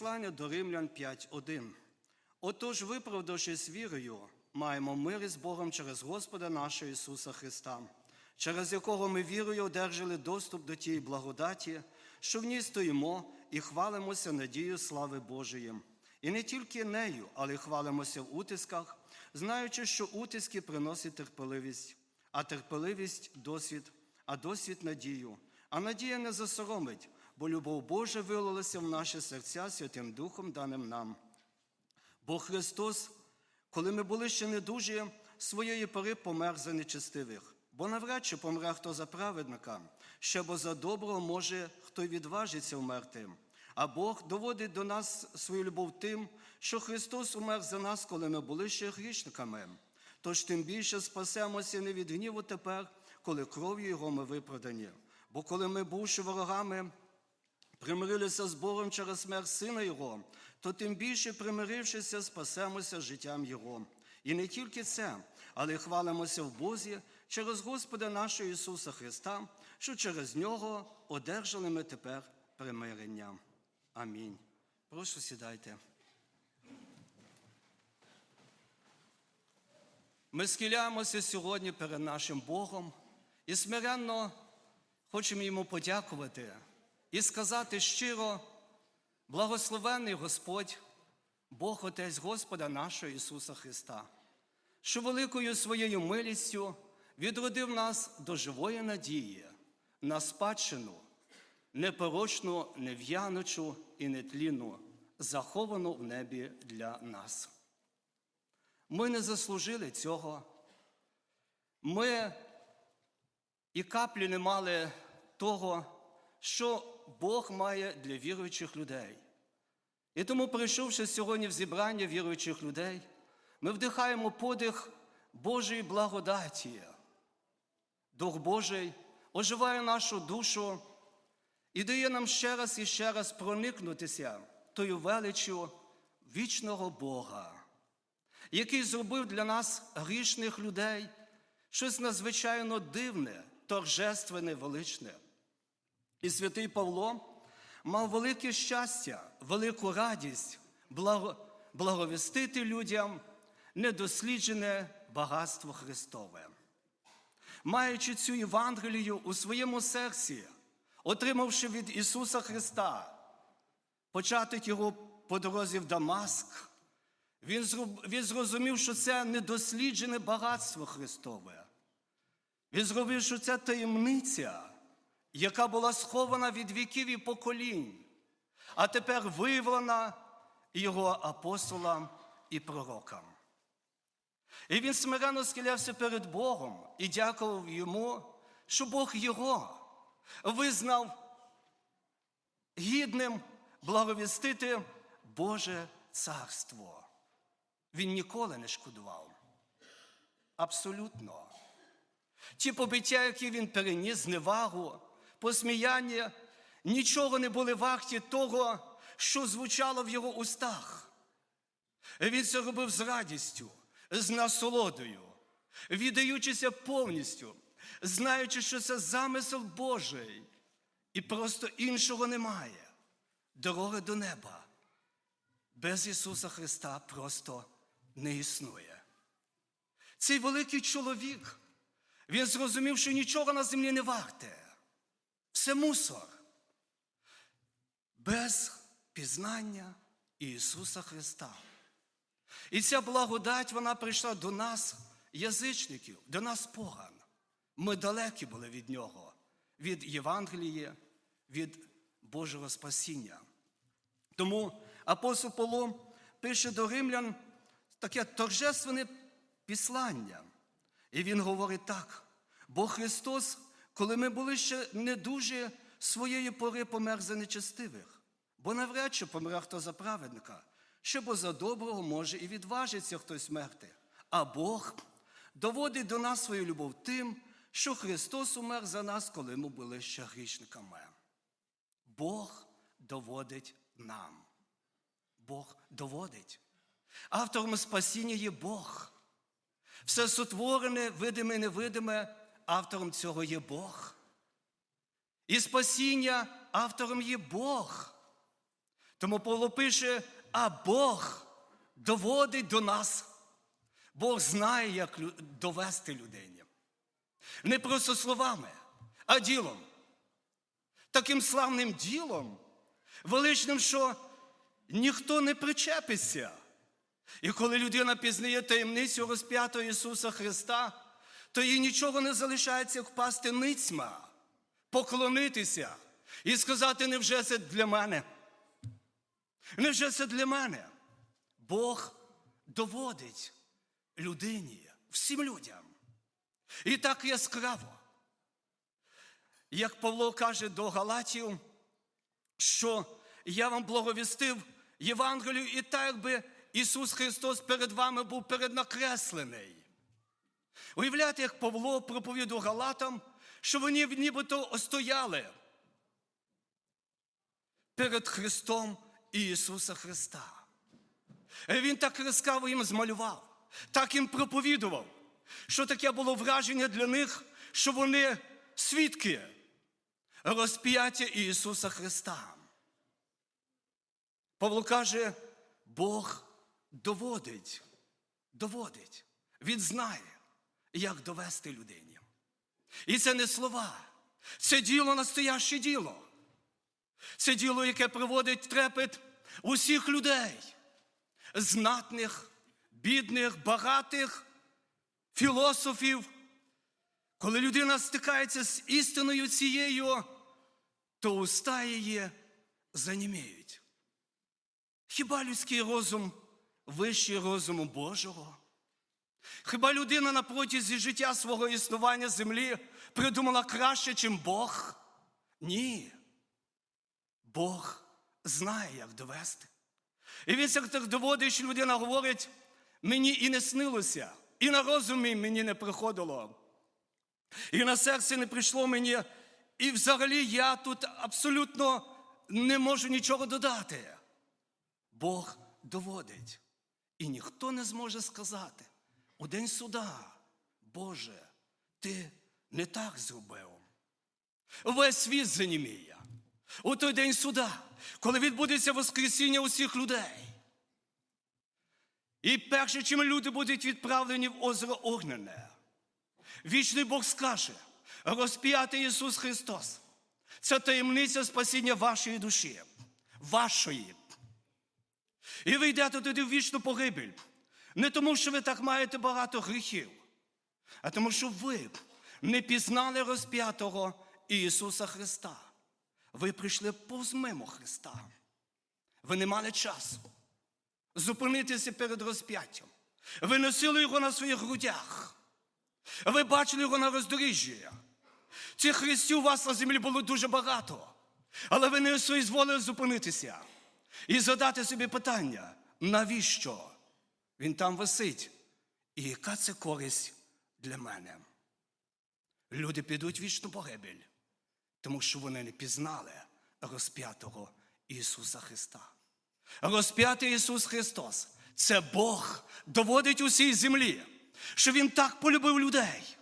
Послання до Римлян 5.1. Отож, виправдавшись вірою, маємо мир із Богом через Господа нашого Ісуса Христа, через якого ми вірою одержали доступ до тієї благодаті, що в ній стоїмо і хвалимося надією слави Божої. І не тільки нею, але й хвалимося в утисках, знаючи, що утиски приносять терпеливість, а терпеливість досвід, а досвід надію. А надія не засоромить, бо любов Божа вилилася в наші серця Святим Духом, даним нам. Бо Христос, коли ми були ще недужі, своєї пори помер за нечестивих. Бо навряд чи помре хто за праведника, ще бо за доброго може хто й відважиться вмерти. А Бог доводить до нас свою любов тим, що Христос умер за нас, коли ми були ще грішниками. Тож тим більше спасемося не від гніву тепер, коли кров'ю Його ми виправдані. Бо коли ми, бувши ворогами, примирилися з Богом через смерть Сина Його, то тим більше, примирившися, спасемося життям Його. І не тільки це, але й хвалимося в Бозі через Господа нашого Ісуса Христа, що через Нього одержали ми тепер примирення. Амінь. Прошу сідайте. Ми схиляємося сьогодні перед нашим Богом і смиренно хочемо йому подякувати і сказати щиро, благословений Господь, Бог Отець Господа нашого Ісуса Христа, що великою своєю милістю відродив нас до живої надії, на спадщину, непорочну, нев'яночу і нетлінну, заховану в небі для нас. Ми не заслужили цього. Ми і каплі не мали того, що Бог має для віруючих людей. І тому, прийшовши сьогодні в зібрання віруючих людей, ми вдихаємо подих Божої благодаті. Дух Божий оживає нашу душу і дає нам ще раз і ще раз проникнутися тою величчю вічного Бога який зробив для нас грішних людей щось надзвичайно дивне, торжественне, величне. І святий Павло мав велике щастя, велику радість благо, благовістити людям недосліджене багатство Христове. Маючи цю Євангелію у своєму серці, отримавши від Ісуса Христа, початок його по дорозі в Дамаск, він зрозумів, що це недосліджене багатство Христове. Він зробив, що це таємниця, яка була схована від віків і поколінь, а тепер виявлена його апостолам і пророкам. І він смиренно схилявся перед Богом і дякував йому, що Бог його визнав гідним благовістити Боже царство. Він ніколи не шкодував. Абсолютно. Ті побиття, які він переніс, зневагу, посміяння, нічого не були варті того, що звучало в його устах. Він це робив з радістю, з насолодою, віддаючися повністю, знаючи, що це замисел Божий, і просто іншого немає. Дорога до неба без Ісуса Христа просто не існує. Цей великий чоловік, він зрозумів, що нічого на землі не варте. Все мусор. Без пізнання Ісуса Христа. І ця благодать, вона прийшла до нас, язичників, до нас поган. Ми далекі були від Нього, від Євангелії, від Божого спасіння. Тому апостол Павло пише до римлян таке торжественне післання. І він говорить так: бо Христос, коли ми були ще не дуже своєї пори помер за нечестивих, бо навряд чи помре хто за праведника, що бо за доброго може і відважиться хтось мерти. А Бог доводить до нас свою любов тим, що Христос умер за нас, коли ми були ще грішниками. Бог доводить нам. Бог доводить. Автором спасіння є Бог. Все сотворене, видиме, і невидиме, автором цього є Бог. І спасіння автором є Бог. Тому Павло пише, а Бог доводить до нас. Бог знає, як довести людині. Не просто словами, а ділом. Таким славним ділом, величним, що ніхто не причепиться. І коли людина пізнає таємницю розп'ятого Ісуса Христа, то їй нічого не залишається, як впасти ницьма, поклонитися і сказати, невже це для мене? Невже це для мене? Бог доводить людині, всім людям. І так яскраво. Як Павло каже до Галатів, що я вам благовістив Євангелію, і так якби Ісус Христос перед вами був переднакреслений. Уявляєте, як Павло проповідував Галатам, що вони нібито остояли перед Христом Ісуса Христа. Е, Він так яскраво їм змалював, так їм проповідував, що таке було враження для них, що вони свідки розп'яття Ісуса Христа. Павло каже, Бог доводить, доводить, Він знає, як довести людині. І це не слова, це діло настояще діло. Це діло, яке приводить трепет усіх людей, знатних, бідних, багатих, філософів. Коли людина стикається з істиною цією, то уста її заніміють. Хіба людський розум вищий розуму Божого? Хіба людина на протязі життя свого існування землі придумала краще, чим Бог? Ні. Бог знає, як довести. І він як так доводить, що людина говорить, мені і не снилося, і на розумі мені не приходило, і на серце не прийшло мені, і взагалі я тут абсолютно не можу нічого додати. Бог доводить. І ніхто не зможе сказати у суда, Боже, ти не так зробив. Весь світ заніміє. У той день суда, коли відбудеться Воскресіння усіх людей. І перше, чим люди будуть відправлені в озеро Огнене, вічний Бог скаже, розп'ятий Ісус Христос. Це таємниця спасіння вашої душі, вашої. І ви йдете туди в вічну погибель. Не тому, що ви так маєте багато гріхів, а тому, що ви не пізнали розп'ятого Ісуса Христа. Ви прийшли повз мимо Христа. Ви не мали часу зупинитися перед розп'яттям. Ви носили його на своїх грудях. Ви бачили його на роздоріжжі. Цих хрестів у вас на землі було дуже багато. Але ви не соізволили зупинитися і задати собі питання, навіщо він там висить? І яка це користь для мене? Люди підуть вічну погибель, тому що вони не пізнали розп'ятого Ісуса Христа. Розп'ятий Ісус Христос це Бог доводить усій землі, що Він так полюбив людей,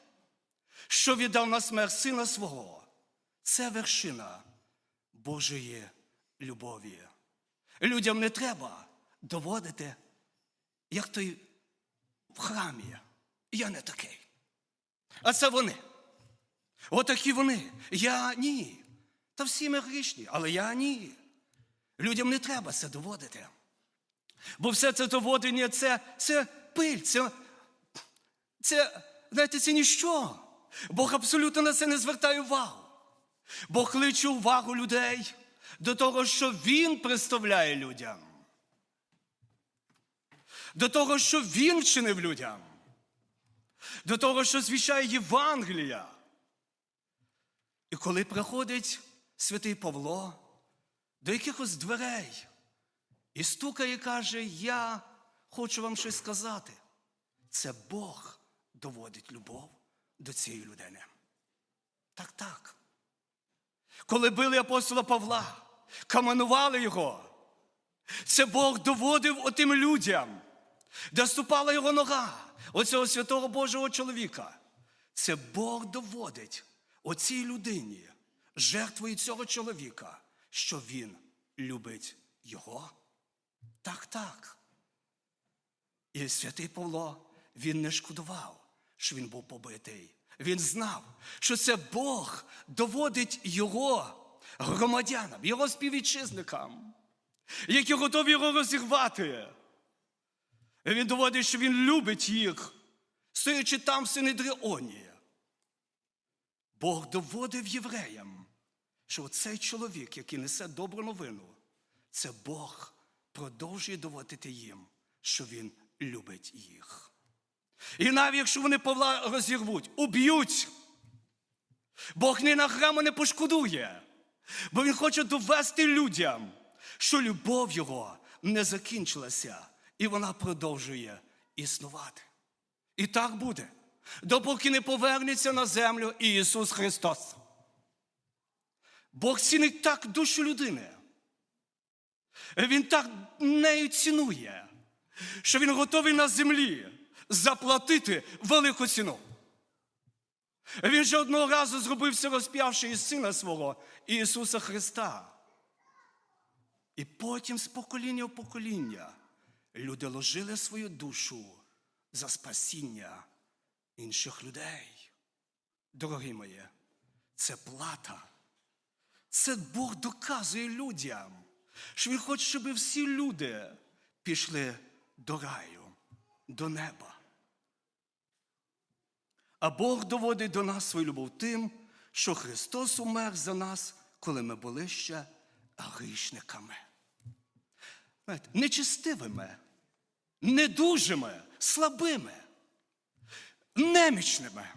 що віддав на смерть Сина свого. Це вершина Божої любові. Людям не треба доводити, як той в храмі. Я не такий. А це вони. Отакі вони. Я ні. Та всі ми грішні, але я ні. Людям не треба це доводити. Бо все це доводення це, це пиль, це, це, знаєте, це ніщо. Бог абсолютно на це не звертає увагу. Бог кличе увагу людей до того, що Він представляє людям. До того, що Він вчинив людям. До того, що звіщає Євангелія. І коли приходить святий Павло до якихось дверей і стукає і каже, я хочу вам щось сказати. Це Бог доводить любов до цієї людини. Так, так. Коли били апостола Павла, каменували його, це Бог доводив отим людям, де ступала його нога, оцього святого Божого чоловіка. Це Бог доводить оцій людині, жертвою цього чоловіка, що він любить Його? Так, так. І святий Павло, він не шкодував, що він був побитий. Він знав, що це Бог доводить його громадянам, його співвітчизникам, які готові його розірвати. І він доводить, що він любить їх, стоячи там в Синедріоні. Бог доводив євреям, що цей чоловік, який несе добру новину, це Бог продовжує доводити їм, що Він любить їх. І навіть якщо вони Павла розірвуть, уб'ють, Бог ні на граму не пошкодує, бо Він хоче довести людям, що любов Його не закінчилася, і вона продовжує існувати. І так буде, допоки не повернеться на землю Ісус Христос. Бог цінить так душу людини. Він так нею цінує, що він готовий на землі заплатити велику ціну. Він же одного разу зробився, розп'явши із сина свого Ісуса Христа. І потім з покоління в покоління люди ложили свою душу за спасіння інших людей. Дорогі мої, це плата. Це Бог доказує людям, що Він хоче, щоб всі люди пішли до раю, до неба. А Бог доводить до нас свою любов тим, що Христос умер за нас, коли ми були ще грішниками. Нечистивими, недужими, слабими, немічними,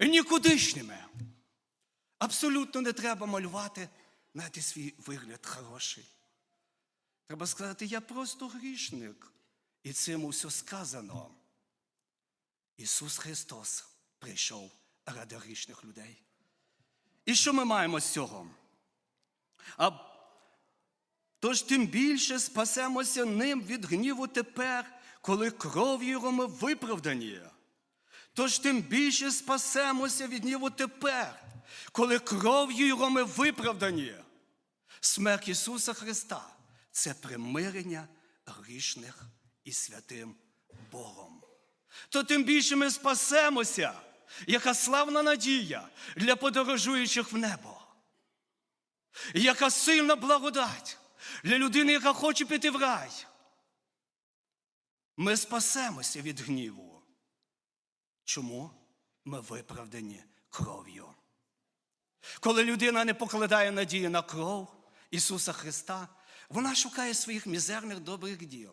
нікудишніми. Абсолютно не треба малювати знаєте, свій вигляд хороший. Треба сказати, я просто грішник. І цим усе сказано. Ісус Христос прийшов ради грішних людей. І що ми маємо з цього? Тож тим більше спасемося ним від гніву тепер, коли кров'ю ми виправдані. Тож тим більше спасемося від гніву тепер, коли кров'ю Його ми виправдані. Смерть Ісуса Христа це примирення грішних і святим Богом. То тим більше ми спасемося, яка славна надія для подорожуючих в небо. Яка сильна благодать для людини, яка хоче піти в рай. Ми спасемося від гніву. Чому ми виправдані кров'ю? Коли людина не покладає надії на кров Ісуса Христа, вона шукає своїх мізерних добрих діл.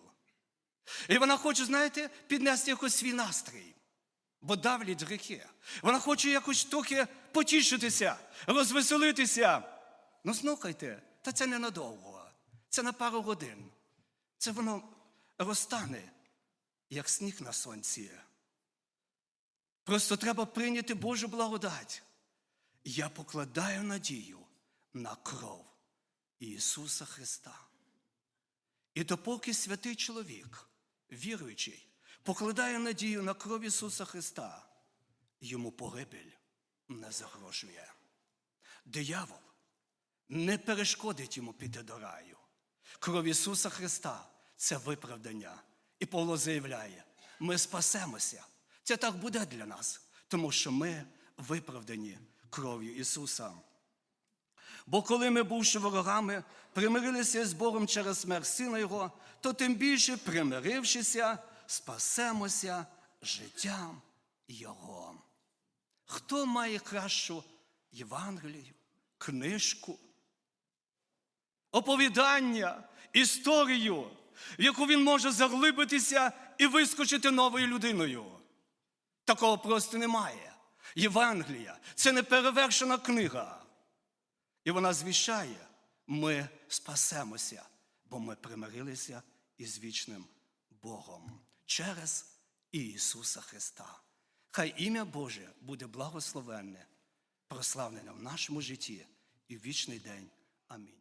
І вона хоче, знаєте, піднести якось свій настрій, бо давлять гріхи. Вона хоче якось трохи потішитися, розвеселитися. Ну, слухайте, та це ненадовго, це на пару годин. Це воно розтане, як сніг на сонці. Просто треба прийняти Божу благодать. Я покладаю надію на кров Ісуса Христа. І допоки святий чоловік, віруючий, покладає надію на кров Ісуса Христа, йому погибель не загрожує. Диявол не перешкодить йому піти до раю. Кров Ісуса Христа це виправдання. І Павло заявляє, ми спасемося. Це так буде для нас, тому що ми виправдані кров'ю Ісуса. Бо коли ми, бувши ворогами, примирилися з Богом через смерть Сина Його, то тим більше, примирившися, спасемося життям Його. Хто має кращу Євангелію, книжку, оповідання, історію, в яку він може заглибитися і вискочити новою людиною? Такого просто немає. Євангелія це неперевершена книга. І вона звіщає, ми спасемося, бо ми примирилися із вічним Богом через Ісуса Христа. Хай ім'я Боже буде благословенне, прославлене в нашому житті і в вічний день. Амінь.